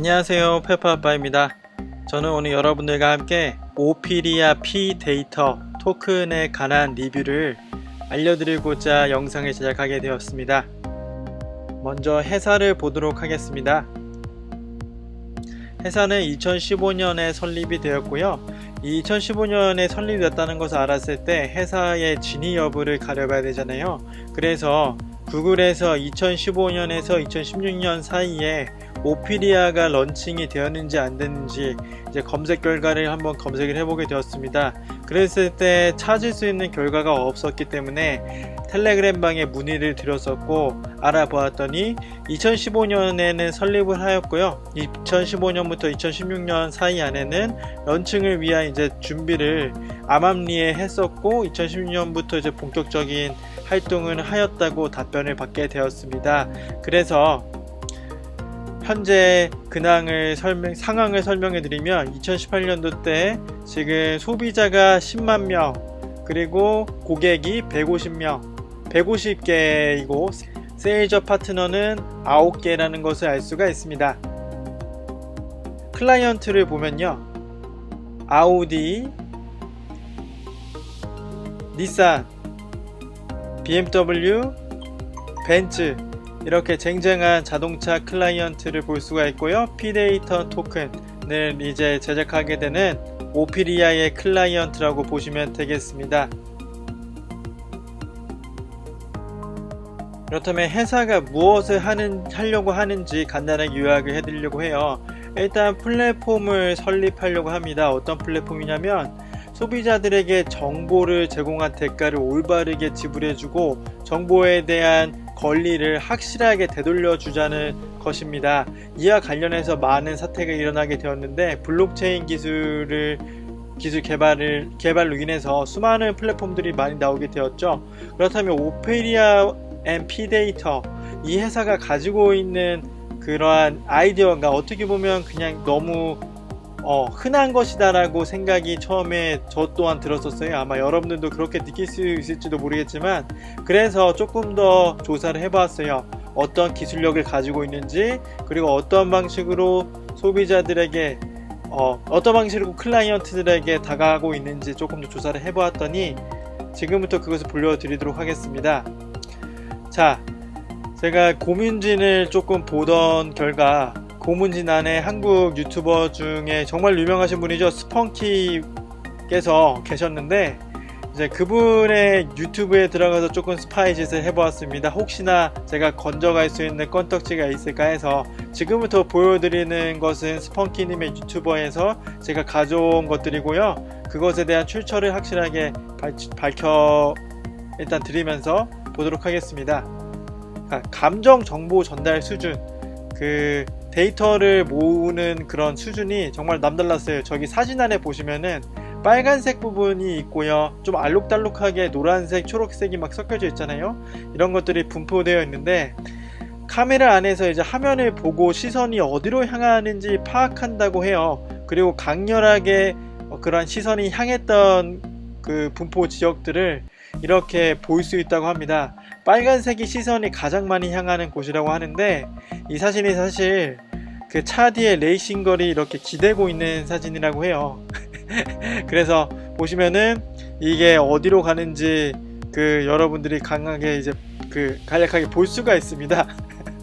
안녕하세요. 페퍼아빠입니다. 저는 오늘 여러분들과 함께 오피리아 P 데이터 토큰에 관한 리뷰를 알려드리고자 영상을 제작하게 되었습니다. 먼저 회사를 보도록 하겠습니다. 회사는 2015년에 설립이 되었고요. 2015년에 설립됐다는 것을 알았을 때 회사의 진위 여부를 가려봐야 되잖아요. 그래서 구글에서 2015년에서 2016년 사이에 오피리아가 런칭이 되었는지 안 됐는지 이제 검색 결과를 한번 검색을 해보게 되었습니다. 그랬을 때 찾을 수 있는 결과가 없었기 때문에 텔레그램 방에 문의를 드렸었고 알아보았더니 2015년에는 설립을 하였고요. 2015년부터 2016년 사이 안에는 런칭을 위한 이제 준비를 암암리에 했었고 2016년부터 이제 본격적인 활동을 하였다고 답변을 받게 되었습니다. 그래서 현재 근황을 설명, 상황을 설명해 드리면 2018년도 때 지금 소비자가 10만 명, 그리고 고객이 150명, 150개이고 세일즈 파트너는 9개라는 것을 알 수가 있습니다. 클라이언트를 보면요. 아우디, 닛산, BMW, 벤츠, 이렇게 쟁쟁한 자동차 클라이언트를 볼 수가 있고요. 피데이터 토큰을 이제 제작하게 되는 오피리아의 클라이언트라고 보시면 되겠습니다. 그렇다면 회사가 무엇을 하는, 하려고 하는지 간단하게 요약을 해드리려고 해요. 일단 플랫폼을 설립하려고 합니다. 어떤 플랫폼이냐면 소비자들에게 정보를 제공한 대가를 올바르게 지불해주고 정보에 대한 권리를 확실하게 되돌려 주자는 것입니다. 이와 관련해서 많은 사태가 일어나게 되었는데 블록체인 기술을 기술 개발을 개발로 인해서 수많은 플랫폼들이 많이 나오게 되었죠. 그렇다면 오페리아 앤 피데이터 이 회사가 가지고 있는 그러한 아이디어가 어떻게 보면 그냥 너무 어, 흔한 것이다라고 생각이 처음에 저 또한 들었었어요. 아마 여러분들도 그렇게 느낄 수 있을지도 모르겠지만, 그래서 조금 더 조사를 해봤어요. 어떤 기술력을 가지고 있는지, 그리고 어떤 방식으로 소비자들에게, 어, 어떤 방식으로 클라이언트들에게 다가가고 있는지 조금 더 조사를 해보았더니, 지금부터 그것을 보여드리도록 하겠습니다. 자, 제가 고민진을 조금 보던 결과, 고문진 안에 한국 유튜버 중에 정말 유명하신 분이죠. 스펑키께서 계셨는데 이제 그분의 유튜브에 들어가서 조금 스파이 짓을 해보았습니다. 혹시나 제가 건져갈 수 있는 건덕지가 있을까 해서 지금부터 보여드리는 것은 스펑키님의 유튜버에서 제가 가져온 것들이고요. 그것에 대한 출처를 확실하게 밝혀 일단 드리면서 보도록 하겠습니다. 감정 정보 전달 수준 그 데이터를 모으는 그런 수준이 정말 남달랐어요. 저기 사진 안에 보시면은 빨간색 부분이 있고요. 좀 알록달록하게 노란색, 초록색이 막 섞여져 있잖아요. 이런 것들이 분포되어 있는데 카메라 안에서 이제 화면을 보고 시선이 어디로 향하는지 파악한다고 해요. 그리고 강렬하게 그런 시선이 향했던 그 분포 지역들을 이렇게 볼 수 있다고 합니다. 빨간색이 시선이 가장 많이 향하는 곳이라고 하는데 이 사진이 사실 그 차 뒤에 레이싱걸이 이렇게 기대고 있는 사진이라고 해요. 그래서 보시면은 이게 어디로 가는지 그 여러분들이 강하게 이제 그 간략하게 볼 수가 있습니다.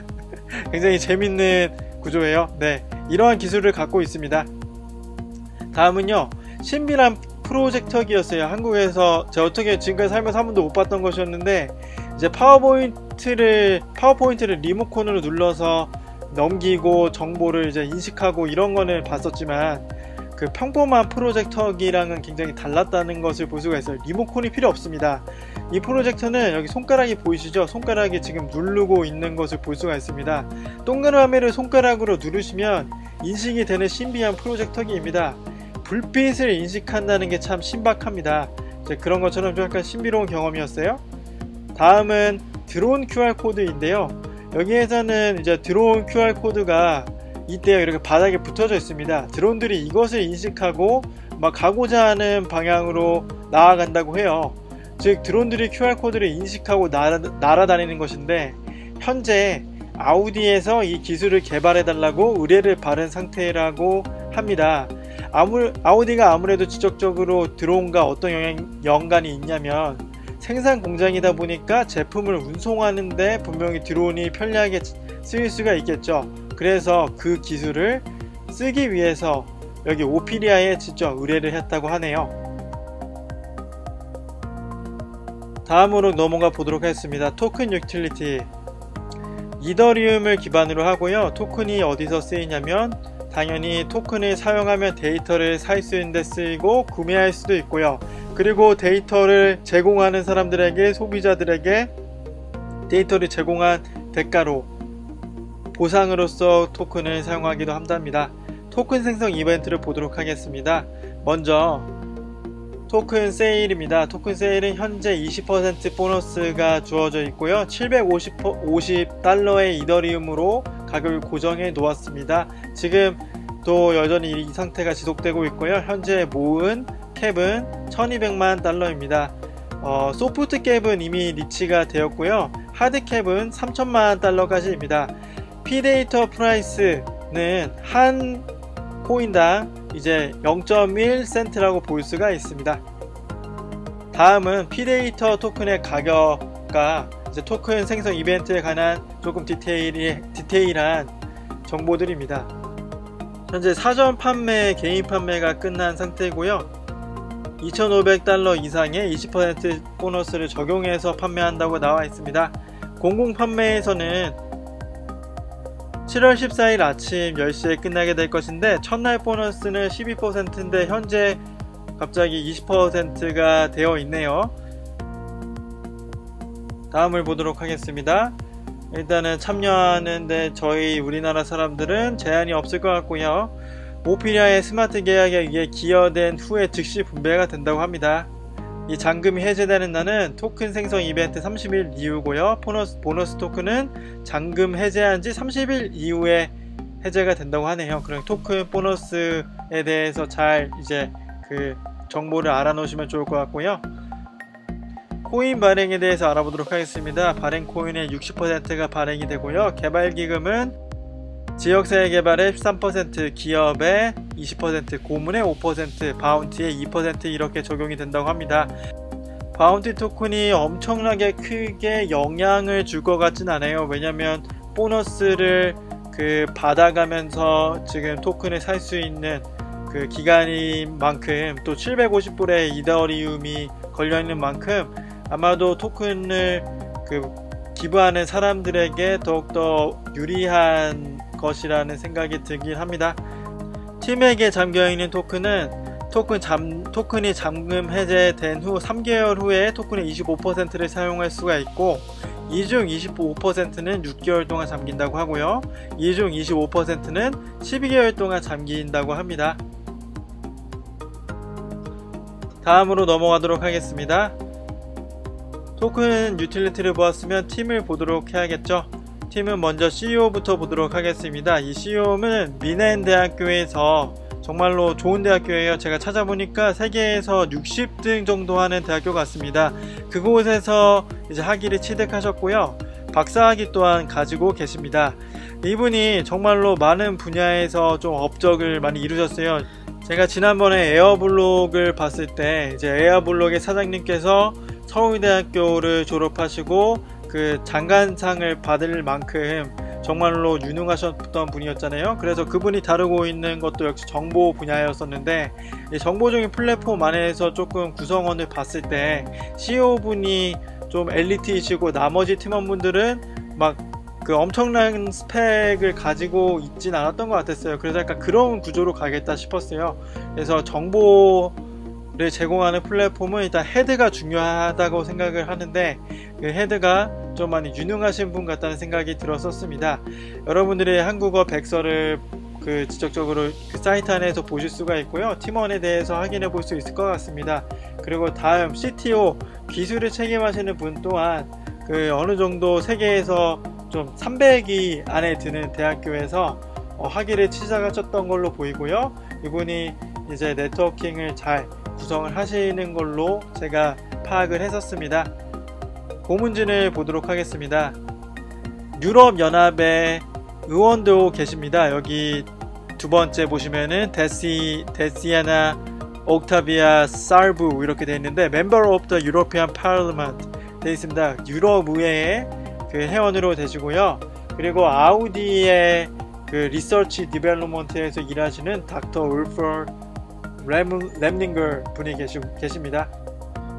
굉장히 재밌는 구조예요. 네. 이러한 기술을 갖고 있습니다. 다음은요. 신비란 프로젝터기였어요. 한국에서 제가 어떻게 지금까지 살면서 한 번도 못 봤던 것이었는데 이제 파워포인트를 파워포인트를 리모컨으로 눌러서 넘기고 정보를 이제 인식하고 이런 거는 봤었지만 그 평범한 프로젝터기랑은 굉장히 달랐다는 것을 볼 수가 있어요. 리모컨이 필요 없습니다. 이 프로젝터는 여기 손가락이 보이시죠? 손가락이 지금 누르고 있는 것을 볼 수가 있습니다. 동그라미를 손가락으로 누르시면 인식이 되는 신비한 프로젝터기입니다. 불빛을 인식한다는 게 참 신박합니다. 그런 것처럼 좀 약간 신비로운 경험이었어요. 다음은 드론 QR코드인데요. 여기에서는 이제 드론 QR코드가 이때 이렇게 바닥에 붙어져 있습니다. 드론들이 이것을 인식하고 막 가고자 하는 방향으로 나아간다고 해요. 즉 드론들이 QR코드를 인식하고 날아, 날아다니는 것인데 현재 아우디에서 이 기술을 개발해 달라고 의뢰를 받은 상태라고 합니다. 아무, 아우디가 아무래도 지적적으로 드론과 어떤 영향, 연관이 있냐면 생산 공장이다 보니까 제품을 운송하는데 분명히 드론이 편리하게 쓰일 수가 있겠죠. 그래서 그 기술을 쓰기 위해서 여기 오피리아에 직접 의뢰를 했다고 하네요. 다음으로 넘어가 보도록 하겠습니다. 토큰 유틸리티. 이더리움을 기반으로 하고요. 토큰이 어디서 쓰이냐면 당연히 토큰을 사용하면 데이터를 살 수 있는데 쓰이고 구매할 수도 있고요. 그리고 데이터를 제공하는 사람들에게 소비자들에게 데이터를 제공한 대가로 보상으로서 토큰을 사용하기도 한답니다. 토큰 생성 이벤트를 보도록 하겠습니다. 먼저 토큰 세일입니다. 토큰 세일은 현재 20% 보너스가 주어져 있고요. 750달러의 이더리움으로 가격을 고정해 놓았습니다. 지금 또 여전히 이 상태가 지속되고 있고요. 현재 모은 캡은 1200만 달러입니다. 어, 소프트 캡은 이미 리치가 되었고요. 하드 캡은 3000만 달러까지입니다. 피데이터 프라이스는 한 코인당 이제 0.1센트라고 볼 수가 있습니다. 다음은 피데이터 토큰의 가격과 이제 토큰 생성 이벤트에 관한 조금 디테일이, 디테일한 정보들입니다. 현재 사전 판매, 개인 판매가 끝난 상태고요. 2,500달러 이상의 20% 보너스를 적용해서 판매한다고 나와 있습니다. 공공 판매에서는 7월 14일 아침 10시에 끝나게 될 것인데 첫날 보너스는 12%인데 현재 갑자기 20%가 되어 있네요. 다음을 보도록 하겠습니다. 일단은 참여하는데 저희 우리나라 사람들은 제한이 없을 것 같고요. 오피리아의 스마트 계약에 의해 기여된 후에 즉시 분배가 된다고 합니다. 이 잔금이 해제되는 날은 토큰 생성 이벤트 30일 이후고요. 보너스, 보너스 토큰은 잔금 해제한 지 30일 이후에 해제가 된다고 하네요. 그럼 토큰 보너스에 대해서 잘 이제 그 정보를 알아놓으시면 좋을 것 같고요. 코인 발행에 대해서 알아보도록 하겠습니다. 발행 코인의 60%가 발행이 되고요. 개발 기금은 지역사회 개발의 13%, 기업의 20%, 고문의 5%, 바운티의 2% 이렇게 적용이 된다고 합니다. 바운티 토큰이 엄청나게 크게 영향을 줄 것 같진 않아요. 왜냐면 보너스를 그 받아가면서 지금 토큰을 살 수 있는 그 기간인 만큼 또 750불의 이더리움이 걸려 있는 만큼 아마도 토큰을 그 기부하는 사람들에게 더욱더 유리한 것이라는 생각이 들긴 합니다. 팀에게 잠겨있는 토큰은 토큰 잠, 토큰이 잠금 해제된 후 3개월 후에 토큰의 25%를 사용할 수가 있고 이 중 25%는 6개월 동안 잠긴다고 하고요. 이 중 25%는 12개월 동안 잠긴다고 합니다. 다음으로 넘어가도록 하겠습니다. 토큰 유틸리티를 보았으면 팀을 보도록 해야겠죠. 팀은 먼저 CEO부터 보도록 하겠습니다. 이 CEO는 미넨 대학교에서 정말로 좋은 대학교예요. 제가 찾아보니까 세계에서 60등 정도 하는 대학교 같습니다. 그곳에서 이제 학위를 취득하셨고요. 박사학위 또한 가지고 계십니다. 이분이 정말로 많은 분야에서 좀 업적을 많이 이루셨어요. 제가 지난번에 에어블록을 봤을 때 이제 에어블록의 사장님께서 서울대학교를 졸업하시고 그 장관상을 받을 만큼 정말로 유능하셨던 분이었잖아요. 그래서 그분이 다루고 있는 것도 역시 정보 분야였었는데 정보적인 플랫폼 안에서 조금 구성원을 봤을 때 CEO분이 좀 엘리트이시고 나머지 팀원분들은 막 그 엄청난 스펙을 가지고 있진 않았던 것 같았어요. 그래서 약간 그런 구조로 가겠다 싶었어요. 그래서 정보 를 제공하는 플랫폼은 일단 헤드가 중요하다고 생각을 하는데 그 헤드가 좀 많이 유능하신 분 같다는 생각이 들었었습니다. 여러분들이 한국어 백서를 그 지적적으로 그 사이트 안에서 보실 수가 있고요. 팀원에 대해서 확인해 볼 수 있을 것 같습니다. 그리고 다음 CTO 기술을 책임하시는 분 또한 그 어느 정도 세계에서 좀 300위 안에 드는 대학교에서 어, 학위를 취사하셨던 걸로 보이고요. 이분이 이제 네트워킹을 잘 구성을 하시는 걸로 제가 파악을 했었습니다. 고문진을 보도록 하겠습니다. 유럽 연합의 의원도 계십니다. 여기 두 번째 보시면은 데시 데시아나 옥타비아 살부 이렇게 되어 있는데 Member of the European 되어 있습니다. 유럽 의회의 그 회원으로 되시고요. 그리고 아우디의 그 리서치 디벨롭먼트에서 일하시는 닥터 울퍼 램닝거 분이 계시, 계십니다.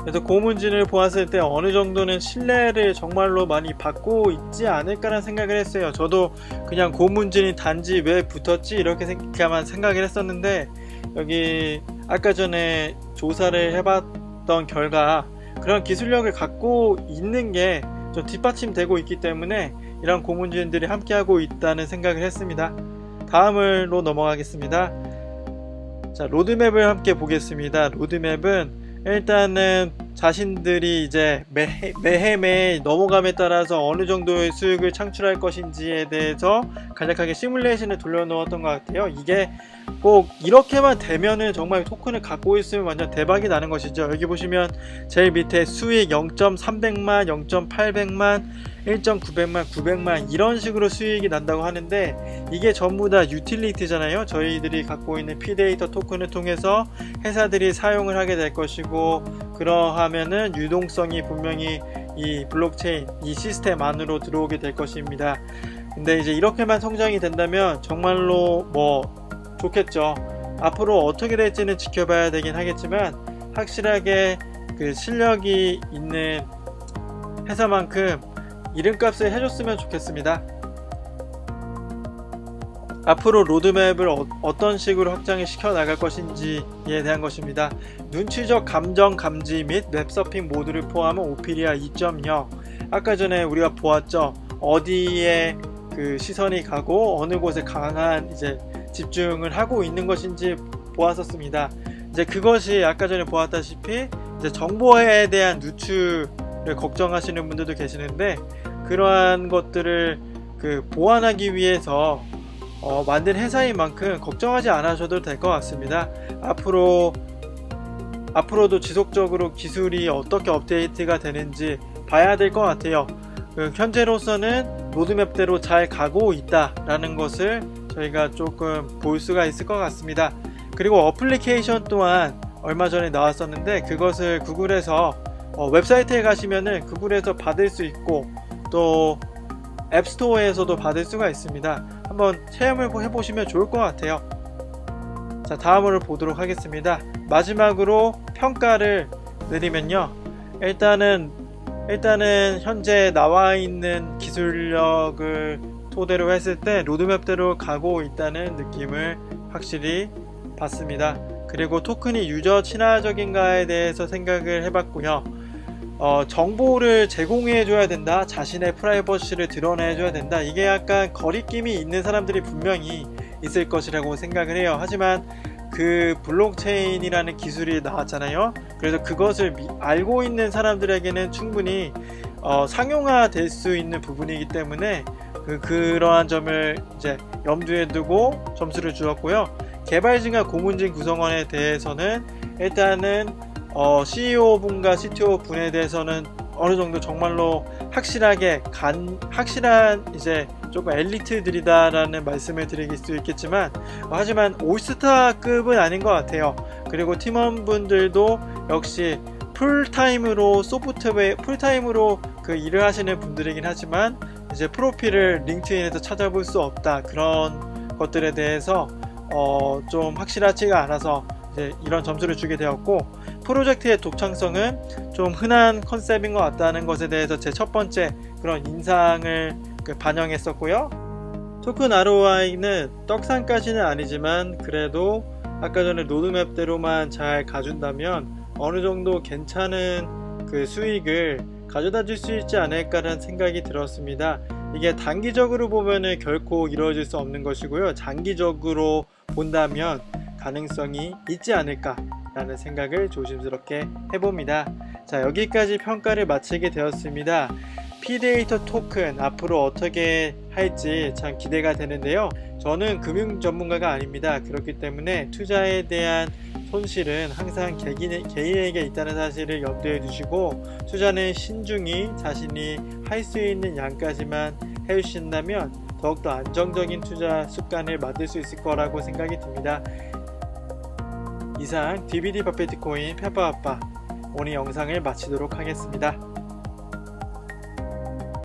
그래서 고문진을 보았을 때 어느 정도는 신뢰를 정말로 많이 받고 있지 않을까라는 생각을 했어요. 저도 그냥 고문진이 단지 왜 붙었지 이렇게 생각만 생각을 했었는데 여기 아까 전에 조사를 해봤던 결과 그런 기술력을 갖고 있는 게 좀 뒷받침되고 있기 때문에 이런 고문진들이 함께하고 있다는 생각을 했습니다. 다음으로 넘어가겠습니다. 자, 로드맵을 함께 보겠습니다. 로드맵은 일단은 자신들이 이제 매해, 매해 넘어감에 따라서 어느 정도의 수익을 창출할 것인지에 대해서 간략하게 시뮬레이션을 돌려놓았던 것 같아요. 이게 꼭 이렇게만 되면은 정말 토큰을 갖고 있으면 완전 대박이 나는 것이죠. 여기 보시면 제일 밑에 수익 0.300만, 0.800만, 1.900만, 900만 이런 식으로 수익이 난다고 하는데 이게 전부 다 유틸리티잖아요. 저희들이 갖고 있는 피데이터 토큰을 통해서 회사들이 사용을 하게 될 것이고 그러하면은 유동성이 분명히 이 블록체인 이 시스템 안으로 들어오게 될 것입니다. 근데 이제 이렇게만 성장이 된다면 정말로 뭐 좋겠죠. 앞으로 어떻게 될지는 지켜봐야 되긴 하겠지만 확실하게 그 실력이 있는 회사만큼 이름값을 해줬으면 좋겠습니다. 앞으로 로드맵을 어, 떤 식으로 확장을 시켜 나갈 것인지에 대한 것입니다. 눈치적 감정 감지 및 웹서핑 모드를 포함한 오피리아 2.0 아까 전에 우리가 보았죠. 어디에 그 시선이 가고 어느 곳에 강한 이제 집중을 하고 있는 것인지 보았었습니다. 이제 그것이 아까 전에 보았다시피 이제 정보에 대한 누출을 걱정하시는 분들도 계시는데 그러한 것들을 그 보완하기 위해서 어, 만든 회사인 만큼 걱정하지 않으셔도 될 것 같습니다. 앞으로 앞으로도 지속적으로 기술이 어떻게 업데이트가 되는지 봐야 될 것 같아요. 그 현재로서는 로드맵대로 잘 가고 있다라는 것을 저희가 조금 볼 수가 있을 것 같습니다. 그리고 어플리케이션 또한 얼마 전에 나왔었는데 그것을 구글에서 어, 웹사이트에 가시면은 구글에서 받을 수 있고 또 앱스토어에서도 받을 수가 있습니다. 한번 체험을 해보시면 좋을 것 같아요. 자, 다음으로 보도록 하겠습니다. 마지막으로 평가를 내리면요. 일단은 일단은 현재 나와 있는 기술력을 토대로 했을 때 로드맵대로 가고 있다는 느낌을 확실히 받습니다. 그리고 토큰이 유저 친화적인가에 대해서 생각을 해봤고요. 어, 정보를 제공해 줘야 된다. 자신의 프라이버시를 드러내 줘야 된다. 이게 약간 거리낌이 있는 사람들이 분명히 있을 것이라고 생각을 해요. 하지만 그 블록체인이라는 기술이 나왔잖아요. 그래서 그것을 미, 알고 있는 사람들에게는 충분히 어, 상용화 될 수 있는 부분이기 때문에 그, 그러한 점을 이제 염두에 두고 점수를 주었고요. 개발진과 고문진 구성원에 대해서는 일단은 어, CEO 분과 CTO 분에 대해서는 어느 정도 정말로 확실하게 간 확실한 이제 조금 엘리트들이다라는 말씀을 드릴 수 있겠지만 어, 하지만 올스타급은 아닌 것 같아요. 그리고 팀원분들도 역시 풀타임으로 소프트웨어 풀타임으로 그 일을 하시는 분들이긴 하지만 이제 프로필을 링크인에서 찾아볼 수 없다 그런 것들에 대해서 어, 좀 확실하지가 않아서 이제 이런 점수를 주게 되었고 프로젝트의 독창성은 좀 흔한 컨셉인 것 같다는 것에 대해서 제 첫 번째 그런 인상을 그 반영했었고요. 토큰 ROI는 떡상까지는 아니지만 그래도 아까 전에 로드맵대로만 잘 가준다면 어느 정도 괜찮은 그 수익을 가져다 줄 수 있지 않을까라는 생각이 들었습니다. 이게 단기적으로 보면은 결코 이루어질 수 없는 것이고요. 장기적으로 본다면 가능성이 있지 않을까 라는 생각을 조심스럽게 해봅니다. 자, 여기까지 평가를 마치게 되었습니다. 피데이터 토큰 앞으로 어떻게 할지 참 기대가 되는데요. 저는 금융 전문가가 아닙니다. 그렇기 때문에 투자에 대한 손실은 항상 개인, 개인에게 있다는 사실을 염두에 두시고 투자는 신중히 자신이 할 수 있는 양까지만 해주신다면 더욱더 안정적인 투자 습관을 만들 수 있을 거라고 생각이 듭니다. 이상 DVD 버페트 코인 페퍼아빠 오늘 영상을 마치도록 하겠습니다.